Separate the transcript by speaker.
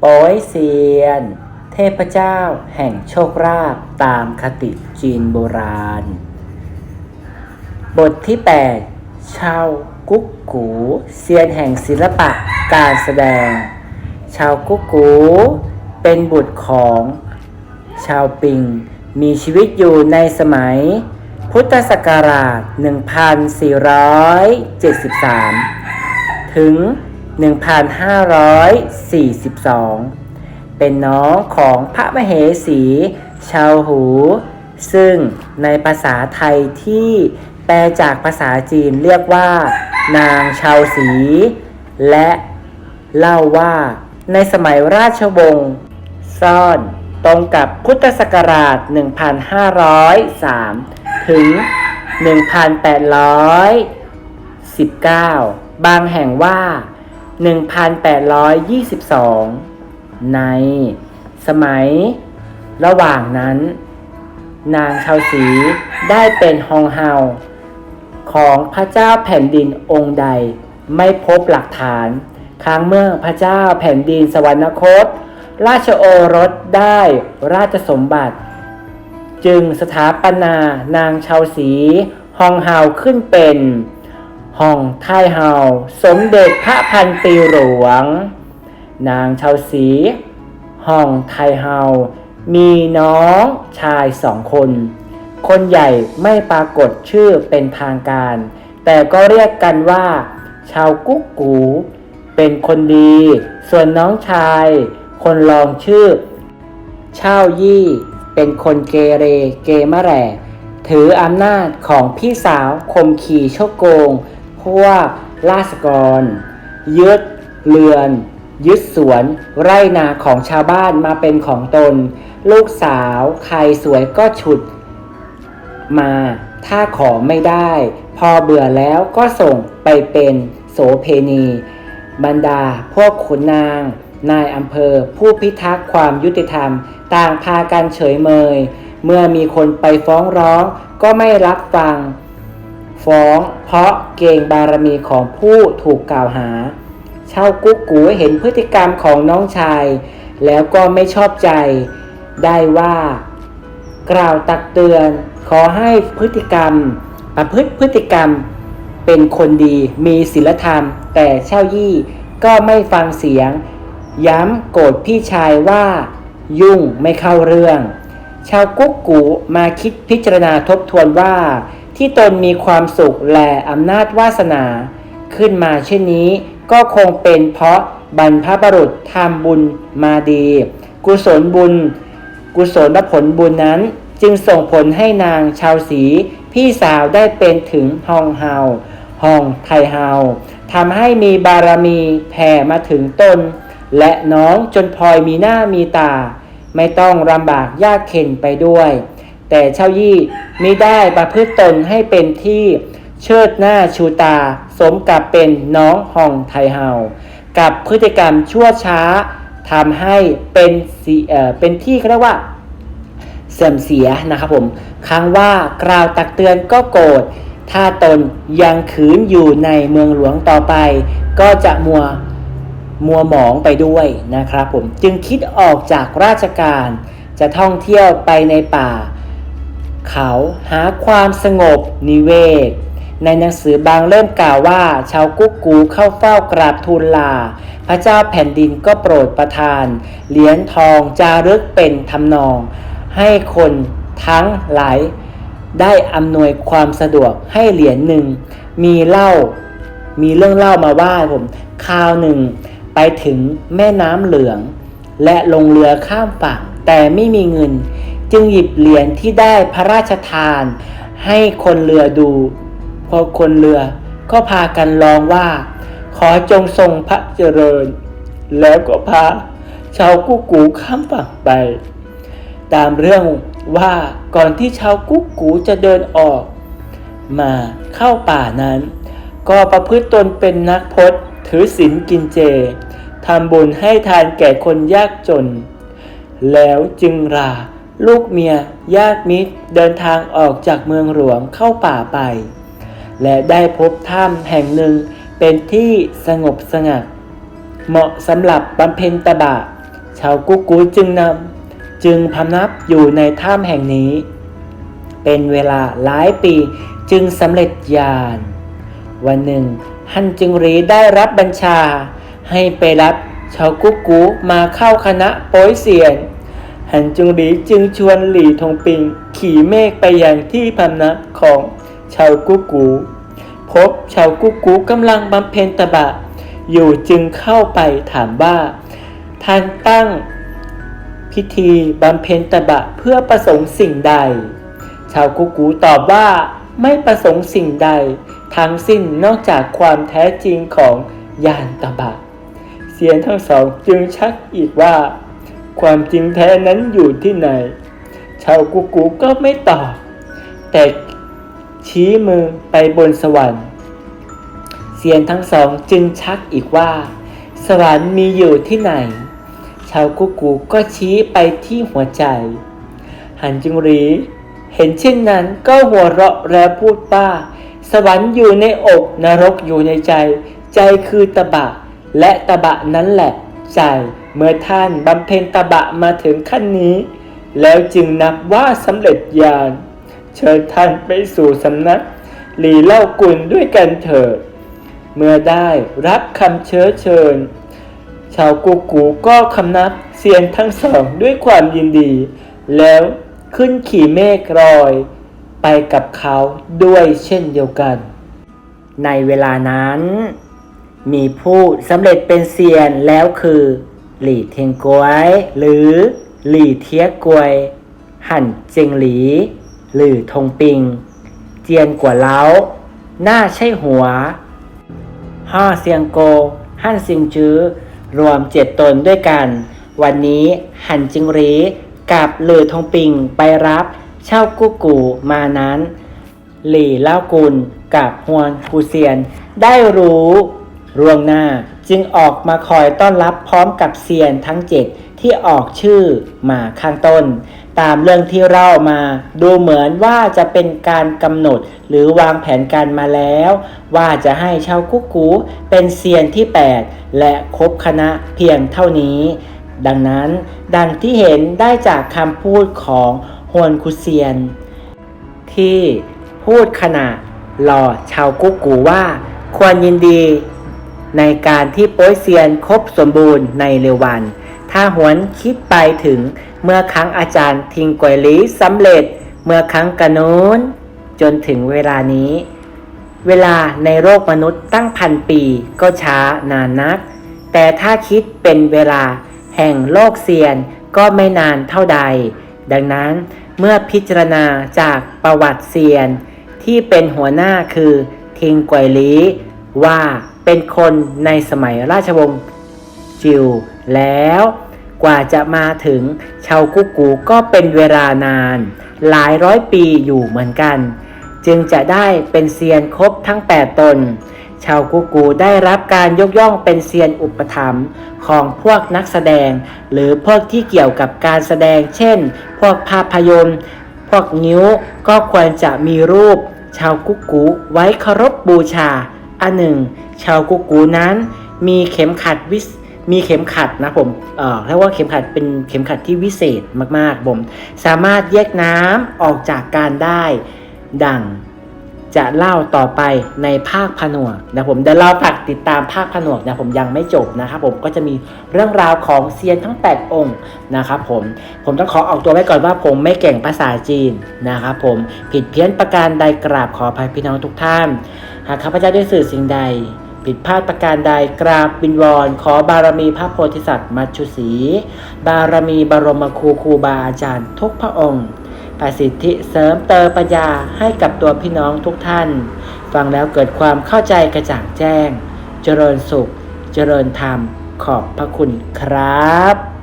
Speaker 1: โป้ยเซียน เทพเจ้าแห่งโชคลาภตามคติจีนโบราณ บทที่ 8 ชาวกุ๊กกูเซียนแห่งศิลปะการแสดง ชาวกุ๊กกูเป็นบุตรของชาวปิง มีชีวิตอยู่ในสมัย พุทธศักราช 1473 ถึง 1542 เป็นน้องของพระมเหสี ชาวหู ซึ่งในภาษาไทยที่แปลจากภาษาจีนเรียกว่า นางชาวสี และเล่าว่าในสมัยราชวงศ์ซ่อนตรงกับพุทธศักราช 1503 ถึง 1819 บางแห่งว่า 1822 ในสมัย ระหว่างนั้น นางชาวสีได้เป็นฮองเฮาของพระเจ้าแผ่นดินองค์ใดไม่พบหลักฐาน ครั้งเมื่อพระเจ้าแผ่นดินสวรรคต ราชโอรสได้ราชสมบัติ จึงสถาปนานางชาวสีฮองเฮาขึ้นเป็น ฮองไทเฮาสมเด็จพระพันปีหลวง นางชาวสีฮองไทเฮา มีน้องชายสองคน คนใหญ่ไม่ปรากฏชื่อเป็นทางการ แต่ก็เรียกกันว่า ชาวกุ๊กกู เป็นคนดี ส่วนน้องชาย คนรองชื่อ เช่ายี่ เป็นคนเกเรเกมะแร่ถืออำนาจของพี่สาวคมขี่ชกโกง พวกราษฎรยึดเรือน ยึดสวนไร่นาของชาวบ้านมาเป็นของตน ลูกสาวใครสวยก็ฉุดมา ถ้าขอไม่ได้ พอเบื่อแล้วก็ส่งไปเป็นโสเพณี บรรดาพวกขุนนาง นายอำเภอ ผู้พิทักษ์ความยุติธรรม ต่างพากันเฉยเมย เมื่อมีคนไปฟ้องร้องก็ไม่รับฟัง ฟ้องเพราะเกงบารมีของผู้ถูกกล่าวหา เช่ากุ๊กกูเห็นพฤติกรรมของน้องชาย แล้วก็ไม่ชอบใจได้ว่า กล่าวตักเตือน ขอให้พฤติกรรมประพฤติพฤติกรรมเป็นคนดีมีศีลธรรม แต่เช่ายี่ก็ไม่ฟังเสียง ย้ำโกรธพี่ชายว่า ยุ่งไม่เข้าเรื่อง ชาวกุ๊กกูมาคิดพิจารณาทบทวนว่า ที่ตนมีความสุขและอำนาจวาสนา ขึ้นมาเช่นนี้ก็คงเป็นเพราะบรรพบุรุษทำบุญมาดี กุศลบุญ กุศลผลบุญนั้น จึงส่งผลให้นางชาวสีพี่สาวได้เป็นถึงฮองเฮาฮองไทเฮาทำให้มีบารมีแผ่มาถึงตน และน้องจนพลอยมีหน้ามีตา ไม่ต้องลำบากยากเข็นไปด้วย แต่เช่ายี่มิได้ประพฤติตนให้เป็นที่เชิดหน้าชูตา สมกับเป็นน้องฮองไทเฮากับพฤติกรรมชั่วช้าทำให้เป็นสีเอ่อเป็นที่เขาเรียกว่า เสื่อมเสียนะครับผมครั้งว่ากล่าวตักเตือนก็โกรธถ้าตนยังขืนอยู่ในเมืองหลวงต่อไป ก็จะมัวมัวหมองไปด้วยนะครับผมจึงคิดออกจากราชการ จะท่องเที่ยวไปในป่า เขาหาความสงบนิเวศ ในหนังสือบางเริ่มกล่าวว่า ชาวกุ๊กกูเข้าเฝ้ากราบทูลลา พระเจ้าแผ่นดินก็โปรดประทาน เหรียญทองจารึกเป็นทำนอง ให้คนทั้งหลาย ได้อำนวยความสะดวกให้เหรียญหนึ่ง มีเล่า มีเรื่องเล่ามาว่าผมคราวหนึ่ง ไปถึงแม่น้ำเหลือง และลงเรือข้ามฝั่งแต่ไม่มีเงิน จึงหยิบเหรียญที่ได้พระราชทาน ให้คนเรือดู พอคนเรือก็พากันร้องว่า ขอจงทรงพระเจริญ แล้วก็พาชาวกุ๊กูข้ามฝั่งไป ตามเรื่องว่าก่อนที่ชาวกุ๊กูจะเดินออก มาเข้าป่านั้น ก็ประพฤติตนเป็นนักพจน์ถือศีลกินเจทำบุญให้ทานแก่คนยากจน แล้วจึงลา ลูกเมียญาติมิตรเดินทางออกจากเมืองหลวงเข้าป่าไป และได้พบถ้ำแห่งหนึ่งเป็นที่สงบสงัด เหมาะสำหรับบำเพ็ญตบะ ชาวกุ๊กกูจึงนำจึงพำนับอยู่ในถ้ำแห่งนี้ เป็นเวลาหลายปีจึงสำเร็จญาณวันหนึ่งฮันจึงรีได้รับบัญชา ให้ไปรับชาวกุ๊กกูมาเข้าคณะโป้ยเสียน ฮันจึงรีจึงชวนหลี่ทงปิง ขี่เมฆไปยังที่พำนักของชาวกุ๊กกูพบชาวกุ๊กกูกำลังบำเพ็ญตบะ อยู่จึงเข้าไปถามว่าท่านตั้งพิธีบำเพ็ญตบะเพื่อประสงค์สิ่งใด ชาวกุกูตอบว่าไม่ประสงค์สิ่งใด ทั้งสิ้นนอกจากความแท้จริงของยานตบะ เสียนทั้งสองจึงชักอีกว่า ความจริงแท้นั้นอยู่ที่ไหน ชาวกุกูก็ไม่ตอบ แต่ชี้มือไปบนสวรรค์เซียนทั้งสองจึงชักอีกว่า สวรรค์มีอยู่ที่ไหน ชาวกุกูก็ชี้ไปที่หัวใจ หันจึงรีเห็นเช่นนั้นก็หัวเราะและพูดว่า สวรรค์อยู่ในอกนรกอยู่ในใจ ใจคือตบะ และตบะนั้นแหละ ใจเมื่อท่านบำเพ็ญตบะมาถึงขั้นนี้ แล้วจึงนับว่าสำเร็จญาณเชิญท่านไปสู่สำนักหลีเล่ากุลด้วยกันเถิด เมื่อได้รับคำเชื้อเชิญ ชาวกูกูก็คำนับเซียนทั้งสองด้วยความยินดี แล้วขึ้นขี่เมฆรอย ไปกับเขาด้วยเช่นเดียวกัน ในเวลานั้น มีผู้สำเร็จเป็นเซียนแล้วคือ หลี่เทียงกวย หรือหลี่เทียกวย หั่นเจงหลี หรือทงปิง เจียนกว่าเล้า หน้าใช่หัวห้าเซียงโกฮั่นซิงจื้อ รวมเจ็ดตนด้วยกัน วันนี้หันจิงหรีกับหลือทงปิงไปรับเช่ากุกูมานั้น หลี่เล่ากุลกับฮวนคูเซียนได้รู้ รวงหน้าจึงออกมาคอยต้อนรับพร้อมกับเซียนทั้งเจ็ดที่ออกชื่อมาข้างต้น ตามเรื่องที่เล่ามา ดูเหมือนว่าจะเป็นการกำหนดหรือวางแผนการมาแล้ว ว่าจะให้ชาวกุ๊กกูเป็นเซียนที่ 8 และครบคณะเพียงเท่านี้ ดังนั้นดังที่เห็นได้จากคำพูดของฮวนคุเซียน ที่พูดขณะหล่อชาวกุ๊กกูว่า ควรยินดี ในการที่โป้ยเซียนครบสมบูรณ์ในเร็ววัน ถ้าหวนคิดไปถึงเมื่อครั้งอาจารย์ทิงกวยลีสำเร็จเมื่อครั้งกระนู้น จนถึงเวลานี้ เวลาในโลกมนุษย์ตั้งพันปีก็ช้านานนัก แต่ถ้าคิดเป็นเวลาแห่งโลกเซียนก็ไม่นานเท่าใด ดังนั้นเมื่อพิจารณาจากประวัติเซียน ที่เป็นหัวหน้าคือทิงกวยลีว่า เป็นคนในสมัยราชวงศ์จิวแล้วกว่าจะมาถึงชาวกุกูก็เป็นเวลานาน หลายร้อยปีอยู่เหมือนกัน จึงจะได้เป็นเซียนครบทั้ง 8 ตน ชาวกุกูได้รับการยกย่องเป็นเซียนอุปถัมภ์ของพวกนักแสดง หรือพวกที่เกี่ยวกับการแสดง เช่น พวกภาพยนตร์ พวกนิ้วก็ควรจะมีรูป ชาวกุกูไว้เคารพบูชา อันหนึ่ง ชาวกุกูนั้นมีเข็มขัดวิสมีเข็มขัดนะผม เอ่อเรียกว่าเข็มขัดเป็นเข็มขัดที่วิเศษมากๆผม สามารถแยกน้ำออกจากการได้ ดังจะเล่าต่อไปในภาคผนวกนะผมเดี๋ยวเราฝากติดตามภาคผนวกนะผมยังไม่จบนะครับผมก็จะมีเรื่องราวของเซียนทั้ง 8 องค์นะครับผมผมต้องขอออกตัวไว้ก่อนว่าผมไม่เก่งภาษาจีนนะครับผมผิดเพี้ยนประการใดกราบขออภัยพี่น้องทุกท่าน หากข้าพเจ้าได้สื่อสิ่งใด ผิดพลาดประการใดกราบวินวอนขอบารมีพระโพธิสัตว์มัจจุสีบารมีบรมครูครูบาอาจารย์ทุกพระองค์ประสิทธิเสริมเติมปัญญาให้กับตัวพี่น้องทุกท่าน ฟังแล้วเกิดความเข้าใจกระจ่างแจ้ง เจริญสุข เจริญธรรม ขอบพระคุณครับ